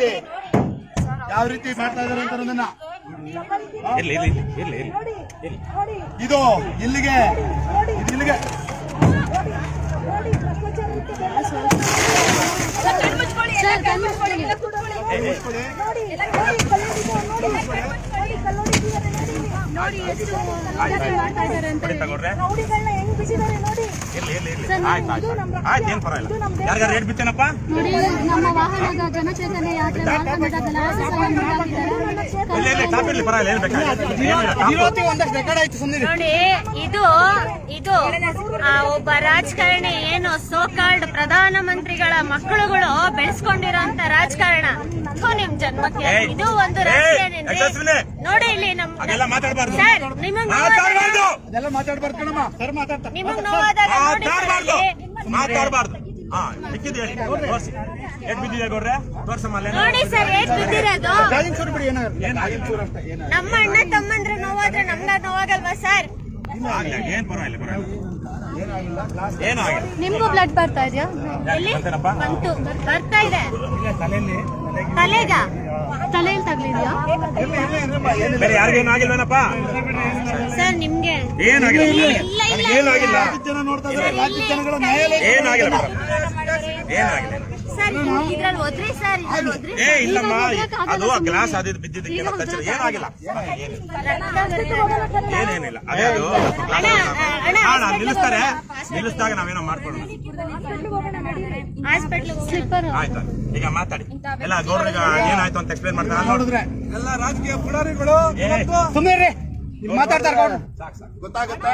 ರೀತಿ ಯಾವ ರೀತಿ ಮಾಡ್ತಾ ಇದಾರೆ ಅಂತ ಇದು ಇಲ್ಲಿಗೆ ಇದು ಇಲ್ಲಿಗೆ ನೋಡಿ ಎಷ್ಟು ಮಾಡ್ತಾ ಇದ್ದಾರೆ ಅಂತ ರೌಡಿಗಳನ್ನ ಹೆಂಗ್ ಬಿಸಿದ್ದಾರೆ ನೋಡಿ ಯಾರಿಗಾರು ರೇಟ್ ಬಿತ್ತೇನಪ್ಪ? ನೋಡಿ ನಮ್ಮ ವಾಹನದ ಜನಚೇತನ ಯಾತ್ರೆ ನೋಡಿ ಇದು ಇದು ಆ, ಒಬ್ಬ ರಾಜಕಾರಣಿ ಏನು ಸೋಕಾಲ್ಡ್ ಪ್ರಧಾನ ಮಂತ್ರಿಗಳ ಮಕ್ಕಳುಗಳು ಬೆಳೆಸ್ಕೊಂಡಿರೋ ರಾಜಕಾರಣ. ಜನ್ಮಕ್ಕೆ ಇದು ಒಂದು? ನೋಡಿ ಇಲ್ಲಿ ನಮ್ ಸರ್ ನಿಮಗ್ ನಿಮಗ್ ನೋವಾದಾಗ ಮಾತಾಡಬಾರ್ದು. ನೋಡಿ ಸರ್ ಏಟ್ ಬಿದ್ದಿರೋದು. ನಮ್ಮ ಅಣ್ಣ ತಮ್ಮಂದ್ರೆ ನೋವಾದ್ರೆ ನಮ್ಗ ನೋವಾಗಲ್ವಾ ಸರ್? ಏನು ಪರವಾಗಿಲ್ಲ ಪರವಾಗಿಲ್ಲ. ಏನು ಆಗಿಲ್ಲ ನಿಮ್ಗೂ ಬ್ಲಡ್ ಬರ್ತಾ ಇದೆಯಾ? ಎಲ್ಲಿ? ಬಂತೇನಪ್ಪ? ಬಂತು. ಬರ್ತಾ ಇದೆ. ತಲೆಗ. ತಲೆಯಲ್ಲಿ ತಗಲಿದ್ಯಾ? ಬೇರೆ ಯಾರಿಗೇನು ಆಗಿಲ್ವೇನಪ್ಪ ಸರ್ ನಿಮ್ಗೆ ಏನಾಗಿಲ್ಲ? ಇಲ್ಲ ಇಲ್ಲ ಏನು ಆಗಿಲ್ಲ ಜನ ನೋಡ್ತಾ ಇದ್ದಾರೆ ರಾಜ್ಯ ಜನಗಳ ನ್ಯಾಯಾಲಯ ಏನಾಗಿಲ್ಲ? ಏನಾಗಿಲ್ಲ? ಇಲ್ಲಮ್ಮ ಅದು ಆ ಗ್ಲಾಸ್ ಅದು ಕಚ್ಚರ ಏನಾಗಿಲ್ಲ? ಏನೇನಿಲ್ಲ. ಅದೇ ಅದು. ನಿಲ್ಲಿಸ್ತಾರೆ. ನಿಲ್ಲಿಸಿದಾಗ ನಾವೇನೋ ಸ್ಲಿಪ್ಪರ್ ಆಯ್ತು ಈಗ ಮಾತಾಡಿ. ಎಲ್ಲ ಗೌಡ್ರಿಗೆ ಏನಾಯ್ತು ಅಂತ ಎಕ್ಸ್ಪ್ಲೇನ್ ಮಾಡ್ತಾರೆ. ನೋಡಿದ್ರೆ ಎಲ್ಲ ರಾಜಕೀಯ ಪುಡಾರಿಗಳು ಸುಮ್ಮನೆ ಮಾತಾಡ್ತಾರೆ ಸಾಕು ಸಾಕು. ಗೊತ್ತಾಗುತ್ತೆ?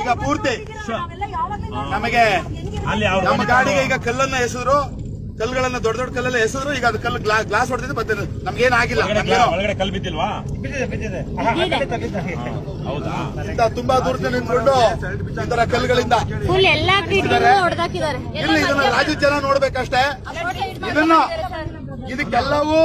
ಈಗ ಪೂರ್ತಿ. ನಮಗೆ ಅಲ್ಲಿ ಅವ್ರು ನಮ್ಮ ಗಾಡಿಗೆ ಈಗ ಕಲ್ಲನ್ನ ಎಸೆದ್ರು. ಕಲ್ಲುಗಳನ್ನ ದೊಡ್ಡ ದೊಡ್ಡ ಕಲ್ಲೆಲ್ಲ ಎಸೆದ್ರು ಈಗ ಅದು ಕಲ್ಲು ಗ್ಲಾಸ್ ಹೊಡೆದಿದ್ದು ಮತ್ತೆ ನಮ್ಗೇನ್ ಆಗಿಲ್ಲ. ಒಳಗಡೆ ಬಿದ್ದಿಲ್ವಾ? ತುಂಬಾ ದೂರದಿಂದ ನಿಂತ್ಕೊಂಡು ಈ ತರ ಕಲ್ಲುಗಳಿಂದ ಇಲ್ಲಿ ಇದನ್ನ ರಾಜ್ಯ ಜನ ನೋಡ್ಬೇಕಷ್ಟೇ. ಇದನ್ನ ಇದಕ್ಕೆಲ್ಲವೂ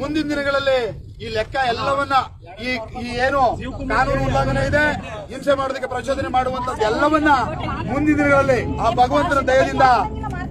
ಮುಂದಿನ ದಿನಗಳಲ್ಲಿ ಈ ಲೆಕ್ಕ ಎಲ್ಲವನ್ನ ಈ ಈ ಏನು ಕಾನೂನು ಉಲ್ಲಂಘನೆ ಇದೆ ಹಿಂಸೆ ಮಾಡೋದಕ್ಕೆ ಪ್ರಚೋದನೆ ಮಾಡುವಂತದ್ದು ಎಲ್ಲವನ್ನ ಮುಂದಿನ ದಿನಗಳಲ್ಲಿ ಆ ಭಗವಂತನ ದಯದಿಂದ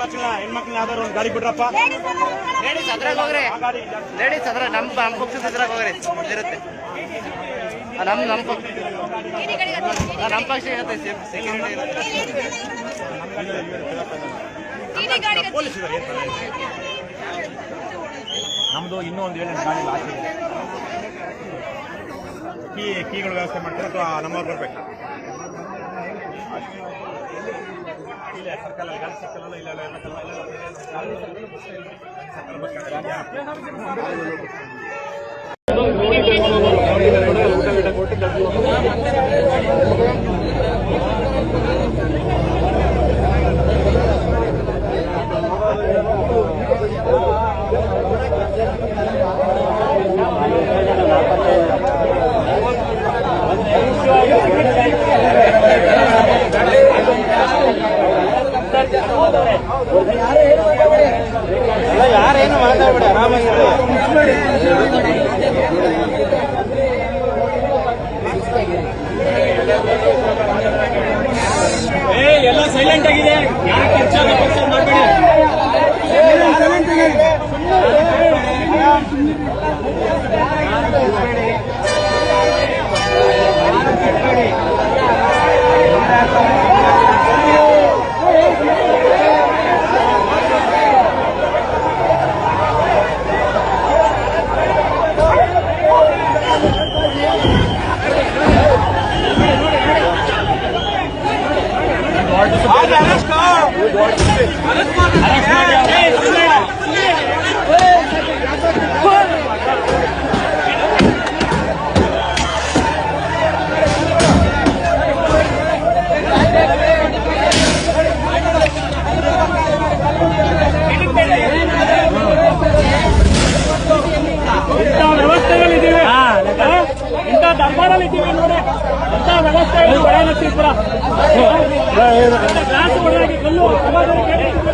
ಗಾಡಿಗೆ ಹೋಗಿ ಇದು ಪಾರ್ಟಿ ಹೆಣ್ಮಕ್ಳ ಹೆಣ್ಮಕ್ಳ ಯಾವ್ದಾರು ಒಂದು ಗಾಡಿ ಬಿಡ್ರಪ್ಪ ಲೇಡೀಸ್ ಅದ್ರಾಗ ಹೋಗ್ರಿ. ಲೇಡೀಸ್ ಅದ್ರ ನಮ್ ನಮ್ ಪಕ್ಷದ ಇದ್ರಾಗ ಹೋಗ್ರಿ. ಇರುತ್ತೆ ಆ, ನಮ್ಮ ನಮ್ ಪಕ್ಷ ಆ, ನಮ್ ಪಕ್ಷ ಇರುತ್ತೆ ಸೆಕ್ಯೂರಿಟಿ ಇರುತ್ತೆ. ಪೊಲೀಸ್. ನಮ್ದು ಇನ್ನೂ ಒಂದು ಏಳೆಂಟು ಗಾಡಿ ಲಾಸ್ಟ್ ಇದೆ. ಕೀ ಕೀಗಳು ವ್ಯವಸ್ಥೆ ಮಾಡ್ತಾರೆ ಅಥವಾ ನಮ್ಮವ್ರು ಬರ್ಬೇಕಾ? ಇಲ್ಲ ಸರ್ಕಲ್ ಗಾಡಿ ಸರ್ಕಲ್ ಅಲ್ಲ ಇಲ್ಲ ಇಲ್ಲ ಸರ್ಕಲ್ ಯಾರೇನು ಏ ಎಲ್ಲ ಸೈಲೆಂಟ್ ಆಗಿದೆ ಯಾಕೆ ಹೆಚ್ಚಾಗಿ ಪಕ್ಷ ಮಾಡಬೇಡಿ ಸೈಲೆಂಟ್ ಇಂಥ ದರ್ಬಾರಲ್ಲಿ ಇದ್ದೀವಿ ನಮಸ್ತೆ ಬಡ ನರಸೀಪುರ ಕಲ್ಲು ಸಮಾಜಕ್ಕೆ